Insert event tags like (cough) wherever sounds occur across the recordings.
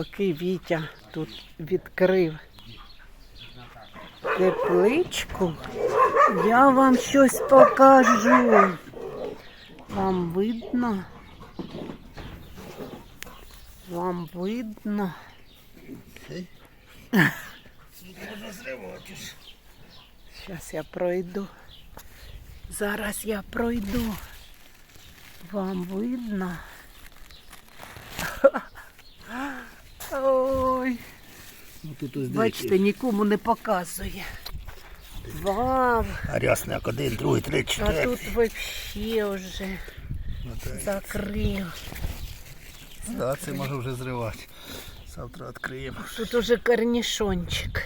Поки Вітя тут відкрив тепличку, я вам щось покажу. Вам видно? Вам видно? Зараз я пройду. Зараз я пройду. Вам видно? Ой, Ну, тут ось бачите, нікому не показує. Вау, Рясник один, другий, три, а тут вообще вже закрив. Да, це може вже зривати. Завтра відкриємо. Тут уже корнішончик.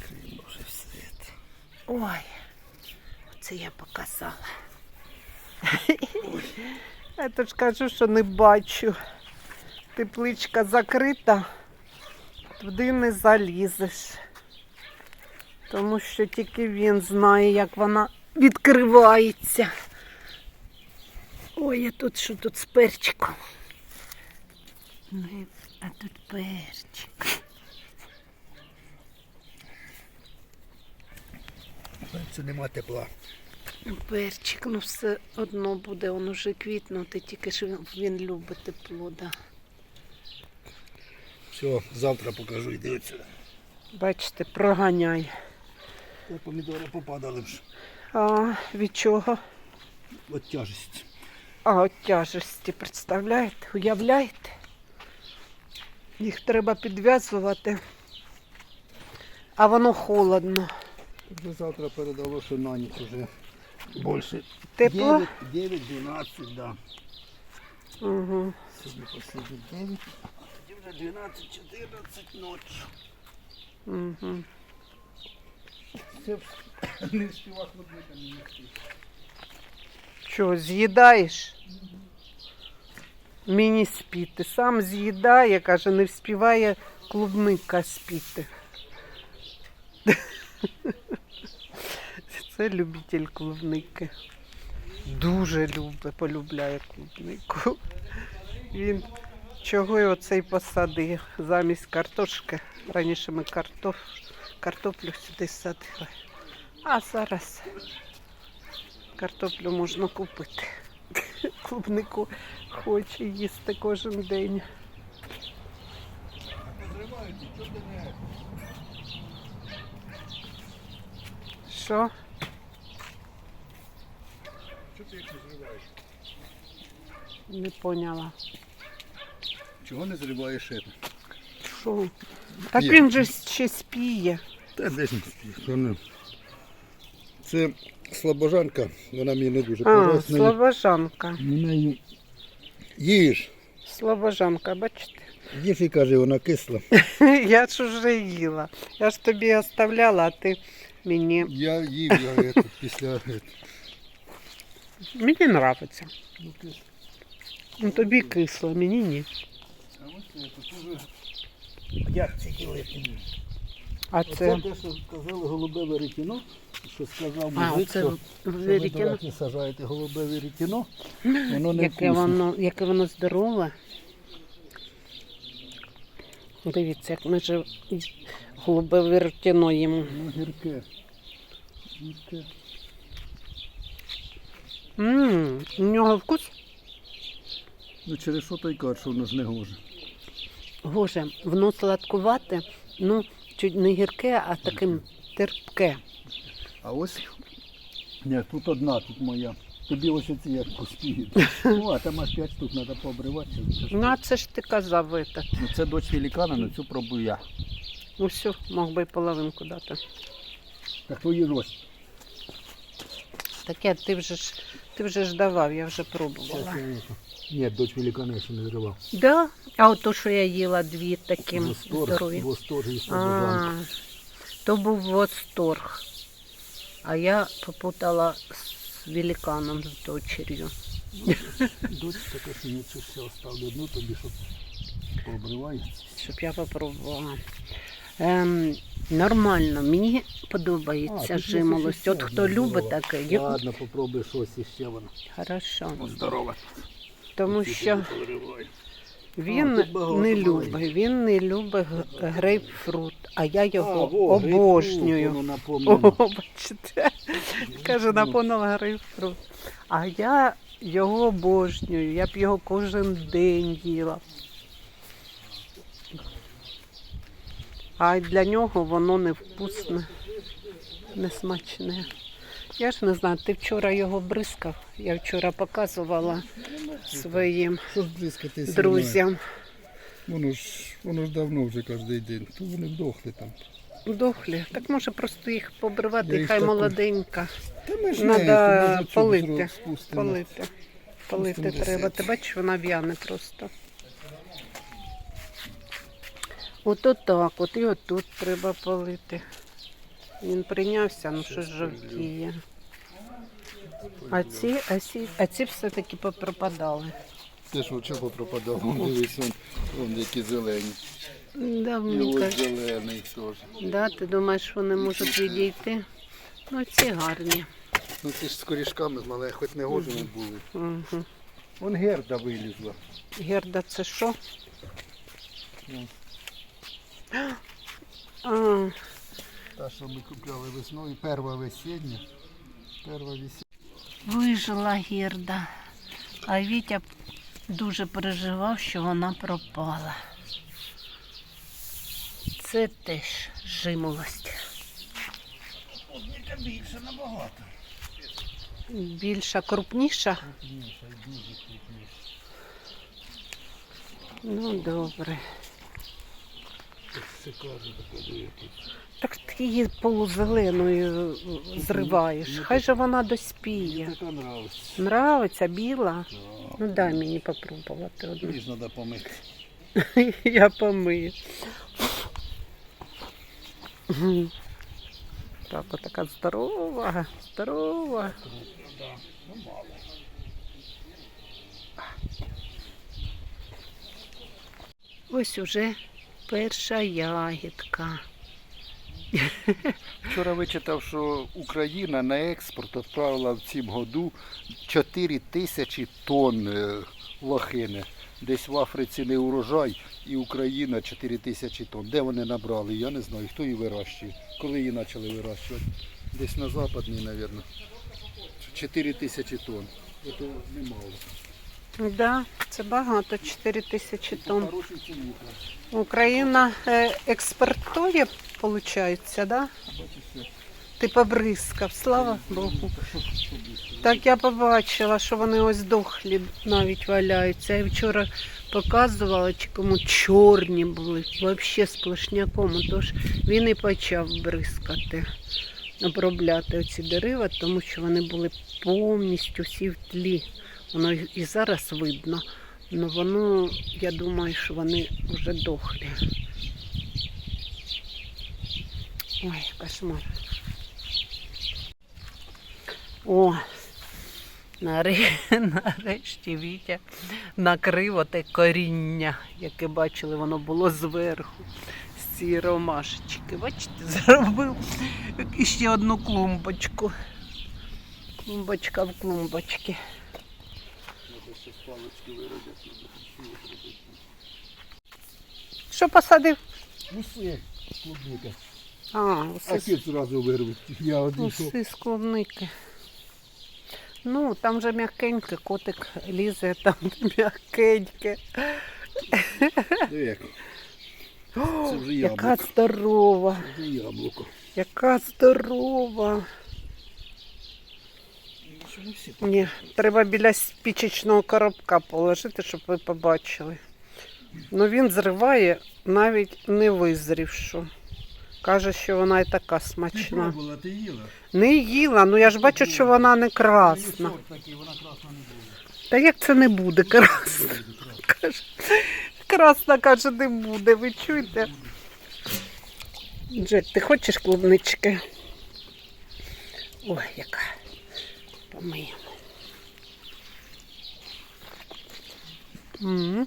Відкриємо вже все. це. Ой, це я показала. Я то ж кажу, що не бачу. Тепличка закрита, туди не залізеш. Тому що тільки він знає, як вона відкривається. Ой, а тут що тут з перчиком? Ну, А тут перчик. Це нема тепла. Перчик, ну все одно буде, він уже квітнути, тільки ж він любить тепло, да. Все, завтра покажу, йди отсюди. Бачите, проганяй. Та помідори попадали вже. А від чого? От тяжесть. А от тяжесті, представляєте? Уявляєте? Їх треба підв'язувати, а воно холодно. Вже завтра передало, що на ніч вже більше. Тепло? 9, 12, да. Угу. Сьогодні останні 9. Вже 12, 14 ночі. Угу. Це не співак клубника не нести. Що, з'їдаєш? Міні спіти. Сам з'їдає, каже, не вспіває клубника спіти. Це любитель клубники. Дуже любить, полюбляє клубнику. Він чого й оцей посадив замість картошки. Раніше ми картоф... картоплю сюди садили. А зараз картоплю можна купити. (laughs) Клубнику хоче їсти кожен день. Що? Чого ти їх не зриваєш? Не поняла. Чого не зриваєш це? Що? Так Є. він же ще спіє. Та десь не спів. Це слабожанка, вона мені не дуже А, подобається. слобожанка. неї їж. Слобожанка, бачите? Їж і каже, вона кисла. (laughs) Я ж уже їла. Я ж тобі оставляла, а ти мені. Я їв я это, після. это. Мені подобається. Ну, кисло. Ну тобі кисло, мені ні. А уже. Як це кілити? А це. те, що сказали голубе веретіно, що сказав мужик, оце що, що ви дураки сажаєте голубе веретіно, воно не Яке вкусне. воно, яке воно здорове. Дивіться, як ми же голубе вертіно їмо. Ну, гірке. Гірке. Ммм, у нього вкус Ну через що той кар, що воно ж не гоже. Гоже, воно сладкувате, ну, чуть не гірке, а таким терпке. А ось. Ні, тут одна, тут моя. Тобі ось оці як поспіють. (laughs) Ну, а там аж 5 штук треба пообривати. Ну, а це ж ти казав этот. Ну, це дочь великана, на цю пробую я. Ну все, мог би і половинку дати. Так твої рост. Таке ти вже ж ти вже ж давав, я вже пробувала. Ні, дочь великана ще не зривав. Да? А от то, що я їла дві таким здорові. восторг і слобожанка. А, то був восторг. А я попутала з великаном, з дочер'ю. Дочь така це все оставлю одну тобі, щоб пообриває. Щоб я попробувала. Ем, нормально, мені подобається А, жимолость. От хто любить таке, я- Ладно, попробуй щось іще воно. хорошо. Здорово. Тому що Він тут багато не маленьких. любить, він не любить г- грейпфрут, а я його обожнюю. О, бачите, каже, наповнила грейпфрут. А я його обожнюю, я б його кожен день їла. А для нього воно невкусне, несмачне. Я ж не знаю, ти вчора його бризкав. Я вчора показувала своїм друзям. Воно ж, воно ж давно вже кожен день. То вони вдохли там. Дохлі. Так може просто їх побривати, їх хай так- молоденька. Та ми ж Надо не, полити. Полити. Полити треба. Ти бачиш, вона в'яне просто. От отак, от і отут треба полити. Він прийнявся, ну що ж жовтіє. А ці, а ці, а ці все-таки попропадали. Ти ж чого пропадав? Вон дивись, вон, вон які зелені. І Давненько. ось зелений теж. Да, ти думаєш, вони можуть відійти? Ну, ці гарні. Ну ці ж з корішками але хоч не гожені були. Угу. Вон герда вилізла. Герда, це що? Ну. А, Та, що ми купляли весною, перша весіння. Перша весіння. вижила герда. А Вітя дуже переживав, що вона пропала. Це теж жимолость. Одника більше набагато. Більша, крупніша. Крупніша дуже крупніша. Ну, добре. Так ти її полузеленою зриваєш. Хай же вона Мені доспіє. така нравиться. Нравиться біла? Так. Ну дай мені попробувати одну. Мені треба помити. (laughs) Я помию. От така здорова, здорова. Ну. Ось уже перша ягідка. (laughs) Вчора вичитав, що Україна на експорт відправила в цім году 4 тисячі тонн е, лохини. Десь в Африці не урожай, і Україна 4 тисячі тонн. Де вони набрали? Я не знаю, хто її вирощує. Коли її почали вирощувати? Десь на западній, мабуть. 4 тисячі тонн. Це немало. Да, це багато, 4 тисячі тонн. Хороший. Україна е, експортує, виходить, да? Ти побризкав, слава Богу. Так я побачила, що вони ось дохлі навіть валяються. Я вчора показувала, чи кому чорні були, взагалі сплошняком. Тож він і почав бризкати, обробляти оці дерева, тому що вони були повністю всі в тлі. Воно і зараз видно. Ну воно, я думаю, що вони вже дохлі. Ой, кошмар. О, (laughs) нарешті Вітя накрив оте коріння, яке бачили, воно було зверху. З цієї ромашечки. Бачите, (laughs) зробив ще одну клумбочку. Клумбочка в клумбочці. Що посадив? Усе, клубника. А, усе кіт зразу вирве. Я один усе з клубники. Ну, там же м'якеньке, котик лізе, там м'якеньке. Як. Це вже Яка здорова, Це вже яблуко. яка здорова. Ні, треба біля спічечного коробка положити, щоб ви побачили. Ну він зриває навіть не визрівшу. Каже, що вона і така смачна. пробувала, ти їла? Не їла, ну я ж бачу, що вона не красна. Такий, вона красна не буде. Та як це не буде красна? Каже, красна каже, не буде. Ви чуєте? Джек, ти хочеш клубнички? Ой, яка. Помиємо. М.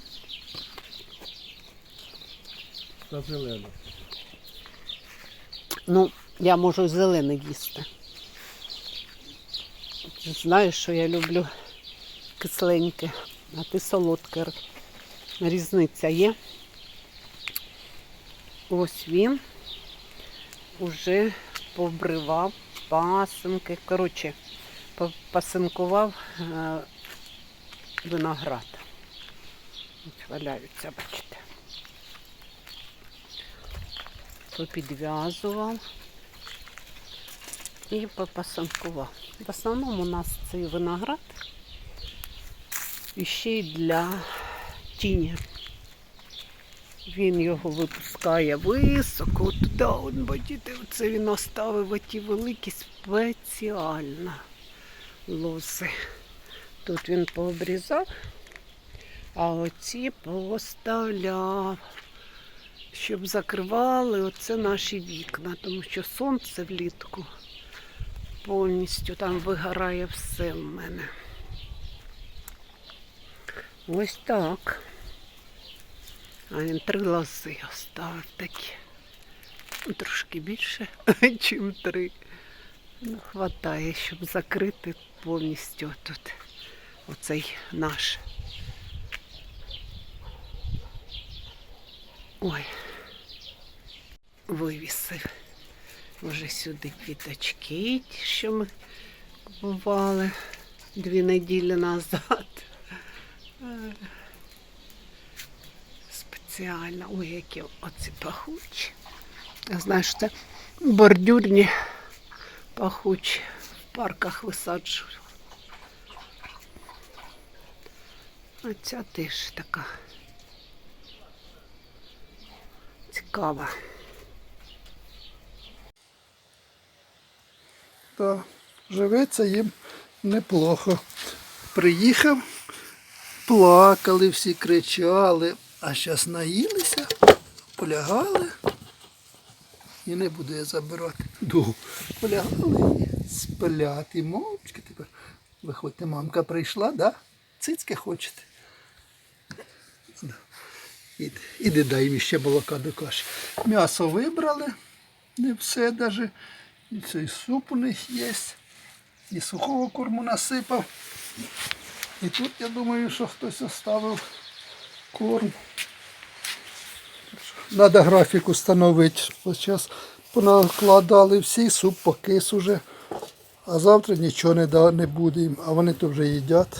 Та зелена. Ну, я можу зелене їсти. Ти Знаєш, що я люблю кисленьке, а ти солодке різниця є. Ось він уже побривав пасинки. Коротше, по- пасинкував е, виноград. Валяються, бачите. Попідв'язував і попасинкував. В основному у нас цей виноград і ще й для тіні. Він його випускає високо, туди, бачите, оце він оставив оті великі спеціально лози. Тут він пообрізав, а оці поставляв, щоб закривали оце наші вікна, тому що сонце влітку повністю там вигорає все в мене. Ось так. А він три лози оставив такі. Ну, Трошки більше, (laughs) ніж три. Ну, хватає, щоб закрити повністю тут оцей наш. Ой, вивісив вже сюди квіточки, що ми купували дві неділі назад. Спеціально. Ой, які оці пахучі. Що це бордюрні пахучі в парках висаджую. А ця теж така цікава. Та живеться їм неплохо. Приїхав, плакали, всі кричали, а зараз наїлися, полягали. І не буду я забирати. Ду. Полягали і сплять. Мовчки тепер. Виходьте, мамка прийшла, да? Цицьки хочете? Да. Іди, іди дай їм ще молока до каші. М'ясо вибрали, не все навіть. І цей суп у них є. І сухого корму насипав. І тут я думаю, що хтось оставив корм. Треба графік установити. Ось зараз понакладали всі, суп покис уже. А завтра нічого не буде їм, а вони то вже їдять.